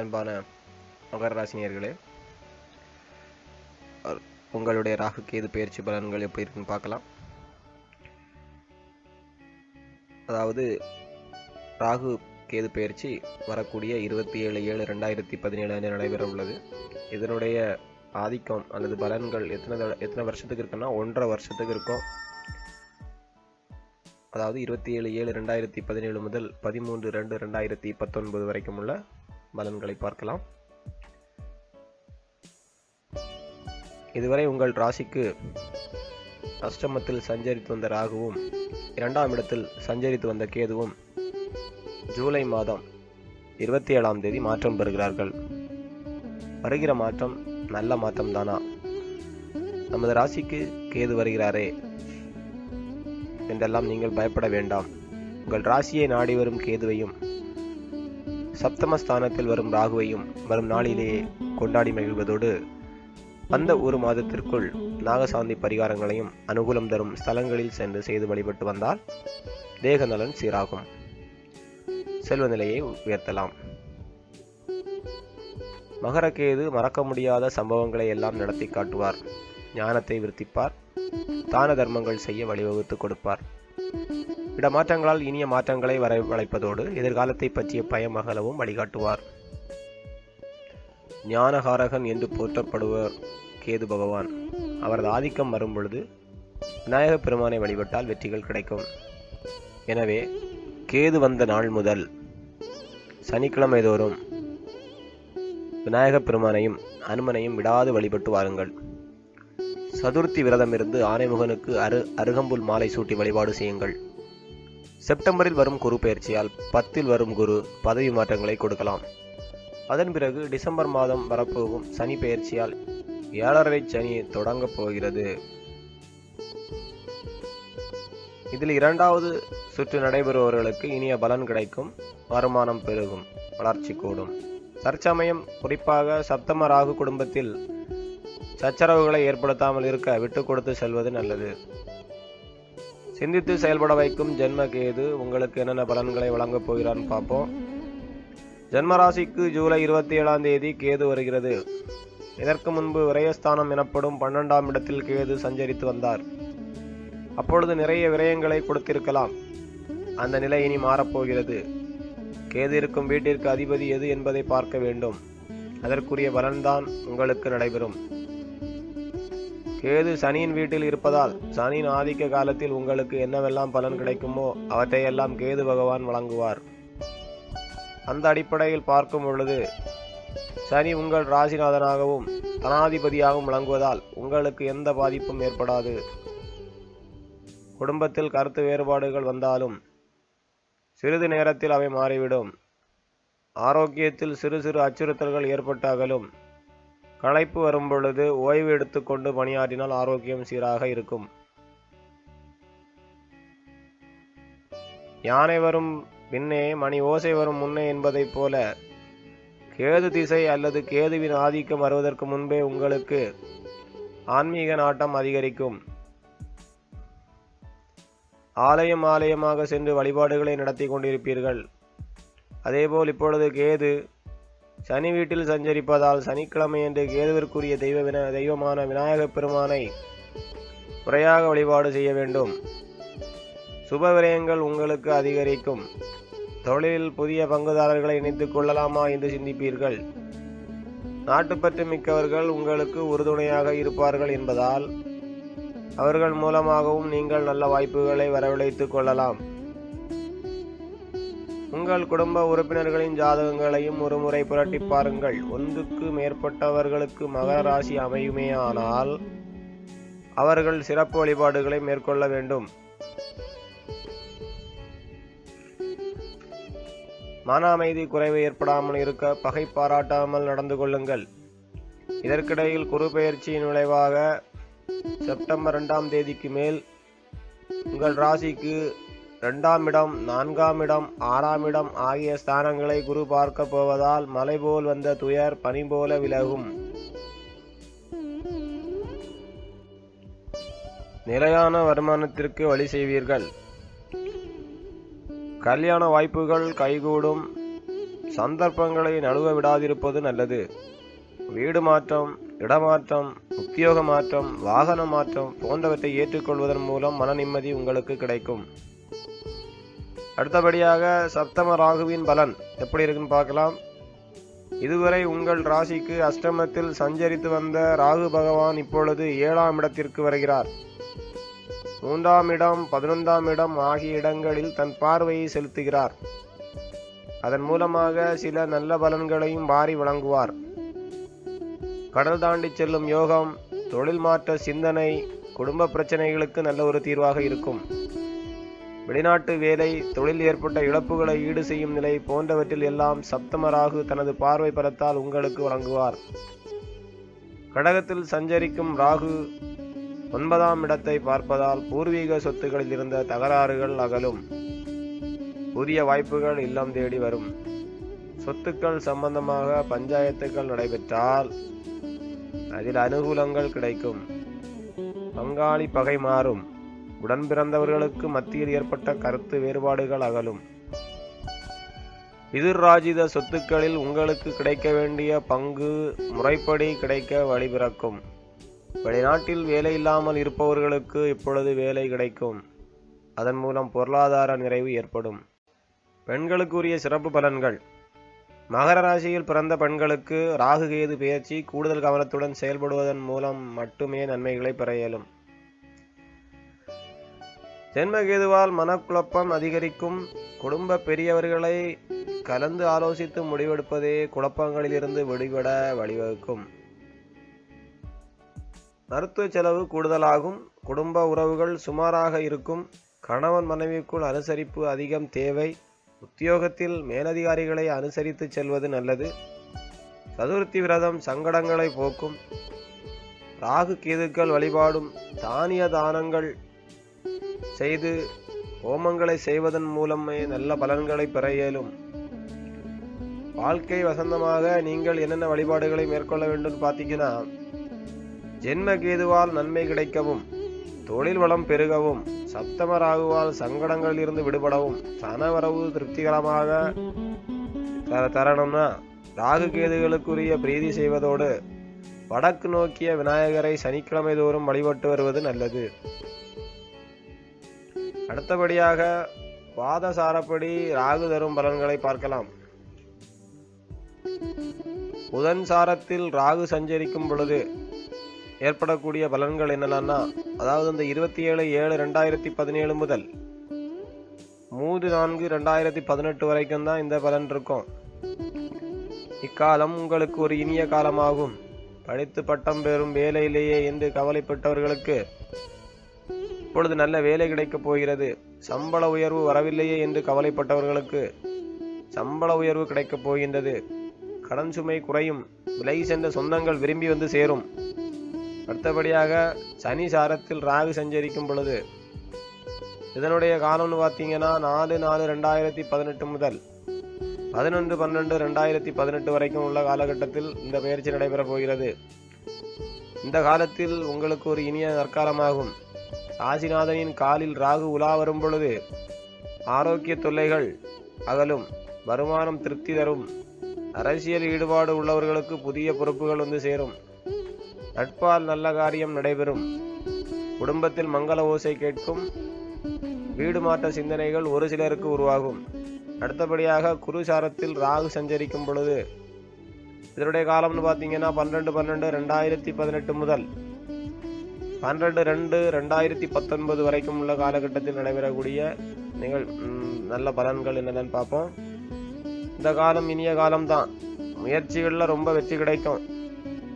அன்பான மகர ராசினியர்களே உங்களுடைய ராகு கேது பயிற்சி பலன்கள் எப்படி இருக்குன்னு பார்க்கலாம். அதாவது ராகு கேது பயிற்சி வரக்கூடிய இருபத்தி ஏழு ஏழு ரெண்டாயிரத்தி பதினேழு அன்று நடைபெற உள்ளது. இதனுடைய ஆதிக்கம் அல்லது பலன்கள் எத்தனை எத்தனை வருஷத்துக்கு இருக்குன்னா ஒன்றரை வருஷத்துக்கு இருக்கும். அதாவது இருபத்தி ஏழு ஏழு ரெண்டாயிரத்தி பதினேழு முதல் பதிமூன்று ரெண்டு ரெண்டாயிரத்தி பத்தொன்பது வரைக்கும் உள்ள பலன்களை பார்க்கலாம். இதுவரை உங்கள் ராசிக்கு அஷ்டமத்தில் சஞ்சரித்து வந்த ராகுவும் இரண்டாம் இடத்தில் சஞ்சரித்து வந்த கேதுவும் ஜூலை மாதம் இருபத்தி ஏழாம் தேதி மாற்றம் பெறுகிறார்கள். வருகிற மாற்றம் நல்ல மாற்றம் தானா நமது ராசிக்கு கேது வருகிறாரே. என்றெல்லாம் நீங்கள் பயப்பட வேண்டாம். உங்கள் ராசியை நாடி வரும் கேதுவையும் சப்தமஸ்தானத்தில் வரும் ராகுவையும் வரும் நாளிலேயே கொண்டாடி மகிழ்வதோடு அந்த ஒரு மாதத்திற்குள் நாகசாந்தி பரிகாரங்களையும் அனுகூலம் தரும் ஸ்தலங்களில் சென்று செய்து வழிபட்டு வந்தால் தேக நலன் சீராகும். செல்வ நிலையை உயர்த்தலாம். மகரகேது மறக்க முடியாத சம்பவங்களை எல்லாம் நடத்தி காட்டுவார். ஞானத்தை விருத்திப்பார். தான தர்மங்கள் செய்ய வழிவகுத்து கொடுப்பார். இடமாற்றங்களால் இனிய மாற்றங்களை வரவழைப்பதோடு எதிர்காலத்தை பற்றிய பயம் அகலவும் வழிகாட்டுவார். ஞானகாரகன் என்று போற்றப்படுவர் கேது பகவான். அவரது ஆதிக்கம் வரும் பொழுது விநாயகப் பெருமானை வழிபட்டால் வெற்றிகள் கிடைக்கும். எனவே கேது வந்த நாள் முதல் சனிக்கிழமை தோறும் விநாயகப் பெருமானையும் அனுமனையும் விடாது வழிபட்டு வாருங்கள். சதுர்த்தி விரதமிருந்து ஆனைமுகனுக்கு அரு அருகம்புல் மாலை சூட்டி வழிபாடு செய்யுங்கள். செப்டம்பரில் வரும் குரு பயிற்சியால் பத்தில் வரும் குரு பதவி மாற்றங்களை கொடுக்கலாம். அதன் பிறகு டிசம்பர் மாதம் வரப்போகும் சனி பெயர்ச்சியால் ஏழரை சனி தொடங்கப் போகிறது. இதில் இரண்டாவது சுற்று நடைபெறுபவர்களுக்கு இனிய பலன் கிடைக்கும் வருமானம் பெருகும் வளர்ச்சி கூடும். தற்சமயம் குறிப்பாக சப்தம ராகு குடும்பத்தில் சச்சரவுகளை ஏற்படுத்தாமல் இருக்க விட்டு கொடுத்து செல்வது நல்லது. சிந்தித்து செயல்பட வைக்கும் ஜென்ம கேது உங்களுக்கு என்னென்ன பலன்களை வழங்கப் போகிறான்னு பார்ப்போம். ஜென்மராசிக்கு ஜூலை இருபத்தி ஏழாம் தேதி கேது வருகிறது. இதற்கு முன்பு விரயஸ்தானம் எனப்படும் பன்னெண்டாம் இடத்தில் கேது சஞ்சரித்து வந்தார். அப்பொழுது நிறைய விரயங்களை கொடுத்திருக்கலாம். அந்த நிலை இனி மாறப்போகிறது. கேது இருக்கும் வீட்டிற்கு அதிபதி எது என்பதை பார்க்க வேண்டும். அதற்குரிய பலன்தான் உங்களுக்கு நடைபெறும். கேது சனியின் வீட்டில் இருப்பதால் சனியின் ஆதிக்க காலத்தில் உங்களுக்கு என்னவெல்லாம் பலன் கிடைக்குமோ அவற்றையெல்லாம் கேது பகவான் வழங்குவார். அந்த அடிப்படையில் பார்க்கும் பொழுது சனி உங்கள் ராசிநாதனாகவும் தனாதிபதியாகவும் விளங்குவதால் உங்களுக்கு எந்த பாதிப்பும் ஏற்படாது. குடும்பத்தில் கருத்து வேறுபாடுகள் வந்தாலும் சிறிது நேரத்தில் அவை மாறிவிடும். ஆரோக்கியத்தில் சிறு சிறு அச்சுறுத்தல்கள் ஏற்பட்டாகலும் களைப்பு வரும்பொழுது ஓய்வு எடுத்துக்கொண்டு பணியாற்றினால் ஆரோக்கியம் சீராக இருக்கும். யானை வரும் பின்னே மணி ஓசை வரும் முன்னே என்பதைப் போல கேது திசை அல்லது கேதுவின் ஆதிக்கம் வருவதற்கு முன்பே உங்களுக்கு ஆன்மீக நாட்டம் அதிகரிக்கும். ஆலயம் ஆலயமாக சென்று வழிபாடுகளை நடத்தி கொண்டிருப்பீர்கள். அதேபோல் இப்பொழுது கேது சனி வீட்டில் சஞ்சரிப்பதால் சனிக்கிழமையன்று கேதுவிற்குரிய தெய்வ வின தெய்வமான விநாயகப் பெருமானை முறையாக வழிபாடு செய்ய வேண்டும். சுப விரயங்கள் உங்களுக்கு அதிகரிக்கும். தொழிலில் புதிய பங்குதாரர்களை இணைத்துக் கொள்ளலாமா என்று சிந்திப்பீர்கள். நாட்டுப்பற்று மிக்கவர்கள் உங்களுக்கு உறுதுணையாக இருப்பார்கள் என்பதால் அவர்கள் மூலமாகவும் நீங்கள் நல்ல வாய்ப்புகளை வரவழைத்துக் கொள்ளலாம். உங்கள் குடும்ப உறுப்பினர்களின் ஜாதகங்களையும் ஒருமுறை புரட்டி பாருங்கள். ஒன்றுக்கு மேற்பட்டவர்களுக்கு மகர ராசி அமையுமேயானால் அவர்கள் சிறப்பு வழிபாடுகளை மேற்கொள்ள வேண்டும். மன அமைதி குறைவு ஏற்படாமல் இருக்க பகை பாராட்டாமல் நடந்து கொள்ளுங்கள். இதற்கிடையில் குரு பெயர்ச்சியின் விளைவாக செப்டம்பர் இரண்டாம் தேதிக்கு மேல் உங்கள் ராசிக்கு இரண்டாம் இடம் நான்காம் இடம் ஆறாம் இடம் ஆகிய ஸ்தானங்களை குரு பார்க்க போவதால் மலை போல் வந்த துயர் பனி போல விலகும். நிலையான வருமானத்திற்கு வழி செய்வீர்கள். கல்யாண வாய்ப்புகள் கைகூடும். சந்தர்ப்பங்களை நழுவ விடாதிருப்பது நல்லது. வீடு மாற்றம் இடமாற்றம் உத்தியோக மாற்றம் வாகன மாற்றம் போன்றவற்றை ஏற்றுக்கொள்வதன் மூலம் மன நிம்மதி உங்களுக்கு கிடைக்கும். அடுத்தபடியாக சப்தம ராகுவின் பலன் எப்படி இருக்குன்னு பார்க்கலாம். இதுவரை உங்கள் ராசிக்கு அஷ்டமத்தில் சஞ்சரித்து வந்த ராகு பகவான் இப்பொழுது ஏழாம் இடத்திற்கு வருகிறார். மூன்றாம் இடம் பதினொன்றாம் இடம் ஆகிய இடங்களில் தன் பார்வையை செலுத்துகிறார். அதன் மூலமாக சில நல்ல பலன்களையும் வாரி வழங்குவார். கடல் தாண்டி செல்லும் யோகம் தொழில் மாற்ற சிந்தனை குடும்ப பிரச்சனைகளுக்கு நல்ல ஒரு தீர்வாக இருக்கும். வெளிநாட்டு வேலை தொழில் ஏற்பட்ட இழப்புகளை ஈடு செய்யும் நிலை போன்றவற்றில் எல்லாம் சப்தமராகு தனது பார்வை பலத்தால் உங்களுக்கு வழங்குவார். கடகத்தில் சஞ்சரிக்கும் ராகு ஒன்பதாம் இடத்தை பார்ப்பதால் பூர்வீக சொத்துக்களில் இருந்த தகராறுகள் அகலும். புதிய வாய்ப்புகள் இல்லம் தேடி வரும். சொத்துக்கள் சம்பந்தமாக பஞ்சாயத்துக்கள் நடைபெற்றால் அதில் அனுகூலங்கள் கிடைக்கும். பங்காளி பகை மாறும். உடன் பிறந்தவர்களுக்கு மத்தியில் ஏற்பட்ட கருத்து வேறுபாடுகள் அகலும். எதிர்ராஜித சொத்துக்களில் உங்களுக்கு கிடைக்க வேண்டிய பங்கு முறைப்படி கிடைக்க வழிபிறக்கும் வெளிநாட்டில் வேலை இல்லாமல் இருப்பவர்களுக்கு இப்பொழுது வேலை கிடைக்கும். அதன் மூலம் பொருளாதார நிறைவு ஏற்படும். பெண்களுக்குரிய சிறப்பு பலன்கள். மகர ராசியில் பிறந்த பெண்களுக்கு ராகு கேது பயிற்சி கூடுதல் கவனத்துடன் செயல்படுவதன் மூலம் மட்டுமே நன்மைகளை பெற இயலும். ஜென்மகேதுவால் மனக்குழப்பம் அதிகரிக்கும். குடும்ப பெரியவர்களை கலந்து ஆலோசித்து முடிவெடுப்பதே குழப்பங்களிலிருந்து விடுபட வழிவகுக்கும். மருத்துவ செலவு கூடுதலாகும். குடும்ப உறவுகள் சுமாராக இருக்கும். கணவன் மனைவிக்குள் அனுசரிப்பு அதிகம் தேவை. உத்தியோகத்தில் மேலதிகாரிகளை அனுசரித்து செல்வது நல்லது. சதுர்த்தி விரதம் சங்கடங்களை போக்கும். ராகு கேதுக்கள் வழிபாடும் தானிய தானங்கள் செய்து ஹோமங்களை செய்வதன் மூலமே நல்ல பலன்களை பெற இயலும். வாழ்க்கை வசந்தமாக நீங்கள் என்னென்ன வழிபாடுகளை மேற்கொள்ள வேண்டும் பார்த்தீங்கன்னா ஜென்ம கேதுவால் நன்மை கிடைக்கவும் தொழில் வளம் பெருகவும் சப்தம ராகுவால் சங்கடங்களில் இருந்து விடுபடவும் சனவரவு திருப்திகரமாக தர- தரணும்னா ராகு கேதுகளுக்குரிய பிரீதி செய்வதோடு வடக்கு நோக்கிய விநாயகரை சனிக்கிழமை தோறும் வழிபட்டு வருவது நல்லது. அடுத்தபடியாக வாதசாரப்படி ராகு தரும் பலன்களை பார்க்கலாம். புதன் சாரத்தில் ராகு சஞ்சரிக்கும் பொழுது ஏற்படக்கூடிய பலன்கள் என்னென்னா அதாவது இந்த இருபத்தி ஏழு ஏழு ரெண்டாயிரத்தி பதினேழு முதல் மூன்று நான்கு ரெண்டாயிரத்தி பதினெட்டு வரைக்கும் தான் இந்த பலன் இருக்கும். இக்காலம் உங்களுக்கு ஒரு இனிய காலமாகும். படித்து பட்டம் பெறும் வேலையிலேயே என்று கவலைப்பட்டவர்களுக்கு இப்பொழுது நல்ல வேலை கிடைக்கப் போகிறது. சம்பள உயர்வு வரவில்லையே என்று கவலைப்பட்டவர்களுக்கு சம்பள உயர்வு கிடைக்கப் போகின்றது. கடன் சுமை குறையும். விலை சென்ற சொந்தங்கள் விரும்பி வந்து சேரும். அடுத்தபடியாக சனி சாரத்தில் ராகு சஞ்சரிக்கும் பொழுது இதனுடைய காலம்னு பார்த்தீங்கன்னா நாலு நாலு ரெண்டாயிரத்தி பதினெட்டு முதல் பதினொன்று பன்னெண்டு ரெண்டாயிரத்தி பதினெட்டு வரைக்கும் உள்ள காலகட்டத்தில் இந்த பயிற்சி நடைபெறப் போகிறது. இந்த காலத்தில் உங்களுக்கு ஒரு இனிய நற்காலமாகும் காசிநாதனின் காலில் ராகு உலா வரும் பொழுது ஆரோக்கிய தொல்லைகள் அகலும் வருமானம் திருப்தி தரும். அரசியல் ஈடுபாடு உள்ளவர்களுக்கு புதிய பொறுப்புகள் வந்து சேரும். நட்பால் நல்ல காரியம் நடைபெறும். குடும்பத்தில் மங்கள ஓசை கேட்கும். வீடு மாற்ற சிந்தனைகள் ஒரு சிலருக்கு உருவாகும். அடுத்தபடியாக குருசாரத்தில் ராகு சஞ்சரிக்கும் பொழுது. இதனுடைய காலம்னு பார்த்தீங்கன்னா பன்னெண்டு பன்னெண்டு ரெண்டாயிரத்தி பதினெட்டு முதல். பன்னிரெண்டு ரெண்டு ரெண்டாயிரத்தி பத்தொன்பது வரைக்கும் உள்ள காலகட்டத்தில் நடைபெறக்கூடிய நிகழ் நல்ல பலன்கள் என்னென்னு பார்ப்போம். இந்த காலம் இனிய காலம்தான். முயற்சிகளில் ரொம்ப வெற்றி கிடைக்கும்.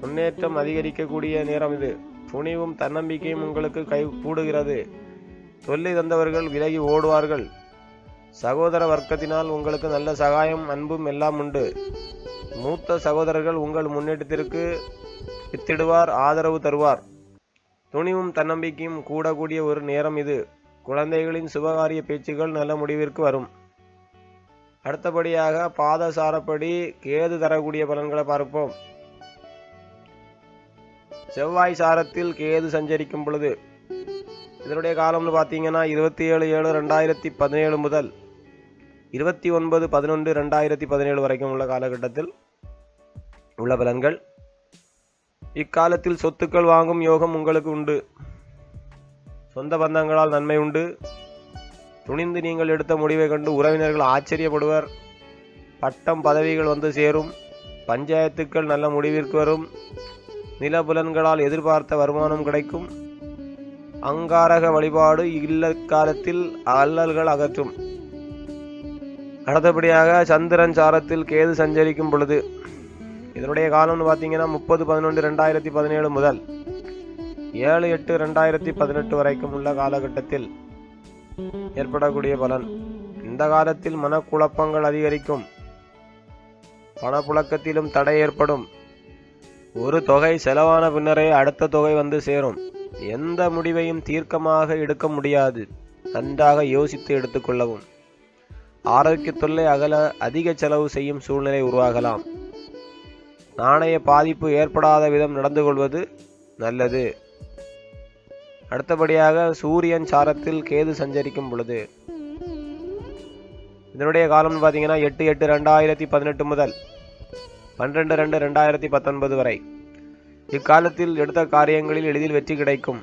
முன்னேற்றம் அதிகரிக்கக்கூடிய நேரம் இது. துணிவும் தன்னம்பிக்கையும் உங்களுக்கு கை கூடுகிறது. சொல்லி தந்தவர்கள் விலகி ஓடுவார்கள். சகோதர வர்க்கத்தினால் உங்களுக்கு நல்ல சகாயம் அன்பும் எல்லாம் உண்டு. மூத்த சகோதரர்கள் உங்கள் முன்னேற்றத்திற்கு வித்திடுவார் ஆதரவு தருவார். துணிவும் தன்னம்பிக்கையும் கூடக்கூடிய ஒரு நேரம் இது. குழந்தைகளின் சுபகாரிய பேச்சுகள் நல்ல முடிவிற்கு வரும். அடுத்தபடியாக பாதசாரப்படி கேது தரக்கூடிய பலன்களை பார்ப்போம். செவ்வாய் சாரத்தில் கேது சஞ்சரிக்கும் பொழுது இதனுடைய காலம்னு பார்த்தீங்கன்னா இருபத்தி ஏழு ஏழு ரெண்டாயிரத்தி பதினேழு முதல் இருபத்தி ஒன்பது பதினொன்று ரெண்டாயிரத்தி பதினேழு வரைக்கும் உள்ள காலகட்டத்தில் உள்ள பலன்கள். இக்காலத்தில் சொத்துக்கள் வாங்கும் யோகம் உங்களுக்கு உண்டு. சொந்த பந்தங்களால் நன்மை உண்டு. துணிந்து நீங்கள் எடுத்த முடிவை கண்டு உறவினர்கள் ஆச்சரியப்படுவர். பட்டம் பதவிகள் வந்து சேரும். பஞ்சாயத்துக்கள் நல்ல முடிவிற்கு வரும். நிலபுலன்களால் எதிர்பார்த்த வருமானம் கிடைக்கும். அங்காரக வழிபாடு இல்ல காலத்தில் அல்லல்கள் அகற்றும். அடுத்தபடியாக சந்திரன் சாரத்தில் கேது சஞ்சரிக்கும் பொழுது இதனுடைய காலம்னு பார்த்தீங்கன்னா முப்பது பதினொன்று ரெண்டாயிரத்தி பதினேழு முதல் ஏழு எட்டு ரெண்டாயிரத்தி பதினெட்டு வரைக்கும் உள்ள காலகட்டத்தில் ஏற்படக்கூடிய பலன். இந்த காலத்தில் மனக்குழப்பங்கள் அதிகரிக்கும். பணப்புழக்கத்திலும் தடை ஏற்படும். ஒரு தொகை செலவான பின்னரே அடுத்த தொகை வந்து சேரும். எந்த முடிவையும் தீர்க்கமாக எடுக்க முடியாது. நன்றாக யோசித்து எடுத்துக்கொள்ளவும் ஆரோக்கிய தொல்லை அகல அதிக செலவு செய்யும் சூழ்நிலை உருவாகலாம். நாணய பாதிப்பு ஏற்படாத விதம் நடந்து கொள்வது நல்லது. அடுத்தபடியாக சூரியன் சாரத்தில் கேது சஞ்சரிக்கும் பொழுது. இதனுடைய காலம்னு பார்த்தீங்கன்னா எட்டு எட்டு ரெண்டாயிரத்தி பதினெட்டு முதல் பன்னிரெண்டு ரெண்டு ரெண்டாயிரத்தி பத்தொன்பது வரை. இக்காலத்தில் எடுத்த காரியங்களில் எளிதில் வெற்றி கிடைக்கும்.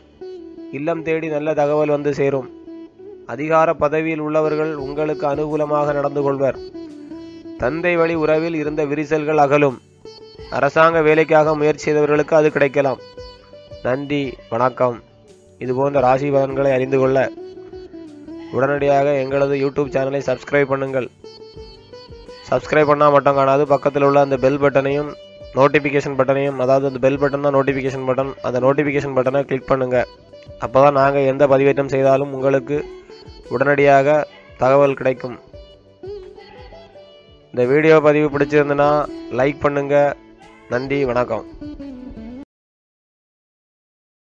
இல்லம் தேடி நல்ல தகவல் வந்து சேரும். அதிகார பதவியில் உள்ளவர்கள் உங்களுக்கு அனுகூலமாக நடந்து கொள்வர். தந்தை வழி உறவில் இருந்த விரிசல்கள் அகலும். அரசாங்க வேலைக்காக முயற்சி செய்தவர்களுக்கு அது கிடைக்கலாம். நன்றி வணக்கம். இதுபோன்ற ராசி பலன்களை அறிந்து கொள்ள உடனடியாக எங்களது யூடியூப் சேனலை சப்ஸ்கிரைப் பண்ணுங்கள். சப்ஸ்கிரைப் பண்ணால் மட்டும் காணாது பக்கத்தில் உள்ள அந்த பெல் பட்டனையும் நோட்டிஃபிகேஷன் பட்டனையும் அதாவது அந்த பெல் பட்டன் தான் நோட்டிஃபிகேஷன் பட்டன் அந்த நோட்டிஃபிகேஷன் பட்டனை கிளிக் பண்ணுங்கள் அப்போ தான் நாங்கள் எந்த பதிவேற்றம் செய்தாலும் உங்களுக்கு உடனடியாக தகவல் கிடைக்கும். இந்த வீடியோ பதிவு பிடிச்சிருந்துன்னா லைக் பண்ணுங்கள் நன்றி வணக்கம்.